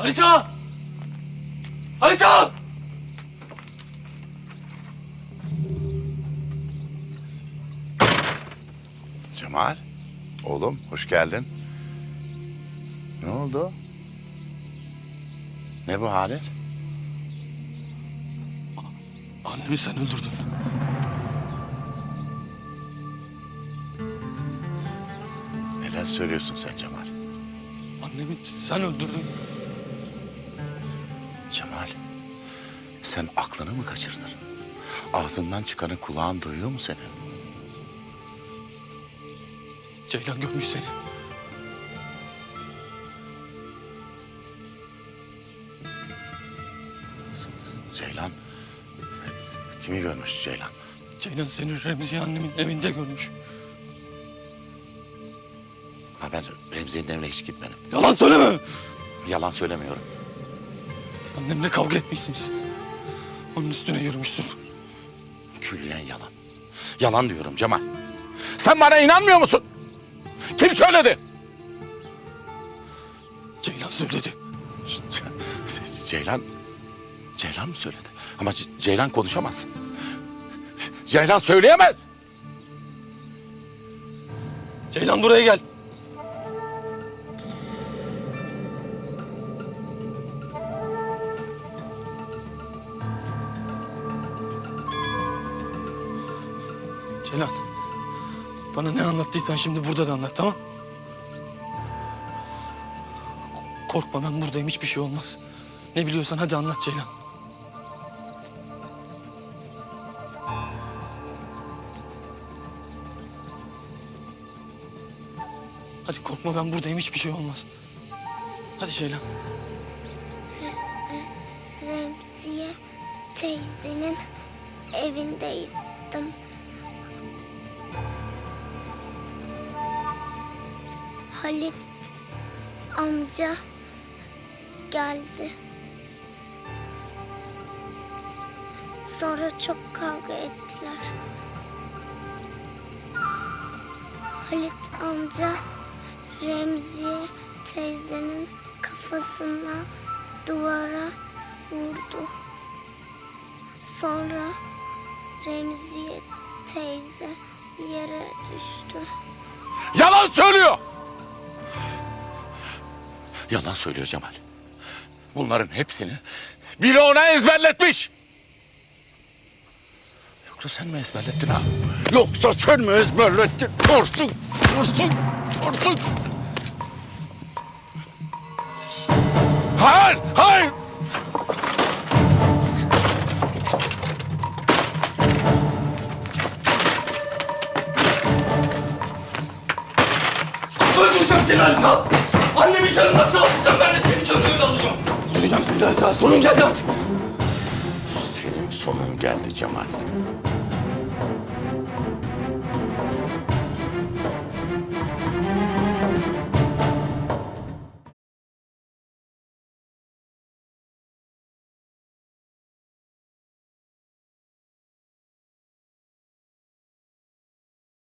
Harita! Harita! Cemal, oğlum hoş geldin. Ne oldu? Ne bu halin? Annemi sen öldürdün. Neler söylüyorsun sen Cemal? Annemi sen öldürdün. Cemal, sen aklını mı kaçırdın? Ağzından çıkanı kulağın duyuyor mu senin? Ceylan görmüş seni. Ceylan, kimi görmüş Ceylan? Ceylan seni Remziye annemin evinde görmüş. Ha ben Remzi'nin evine hiç gitmedim. Yalan söyleme. Yalan söylemiyorum. Annemle kavga etmişsiniz. Onun üstüne yürümüşsün. Külliyen yalan. Yalan diyorum Cemal. Sen bana inanmıyor musun? Kim söyledi? Ceylan söyledi. Ceylan, Ceylan mı söyledi? Ama Ce- Ceylan konuşamaz. Ceylan söyleyemez. Ceylan buraya gel. Ceylan. Bana ne anlattıysan şimdi burada da anlat tamam? Korkma ben buradayım hiçbir şey olmaz. Ne biliyorsan hadi anlat Ceylan. Hadi korkma ben buradayım hiçbir şey olmaz. Hadi Ceylan. Remziye teyzenin evindeydim. Halit amca geldi. Sonra çok kavga ettiler. Halit amca Remziye teyzenin kafasına duvara vurdu. Sonra Remziye teyze yere düştü. Yalan söylüyor. Yalan söylüyor Cemal. Bunların hepsini biri ona ezberletmiş. Yoksa sen mi ezberlettin ha? Yoksa sen mi ezberlettin? Korsun, korsun, korsun. Hayır, hayır. Öldüreceğim seni Harita. Annemin canını nasıl aldıysan ben de senin canını öyle alacağım. Öldüreceğim seni Harita. Sonun geldi artık. Senin sonun geldi Cemal.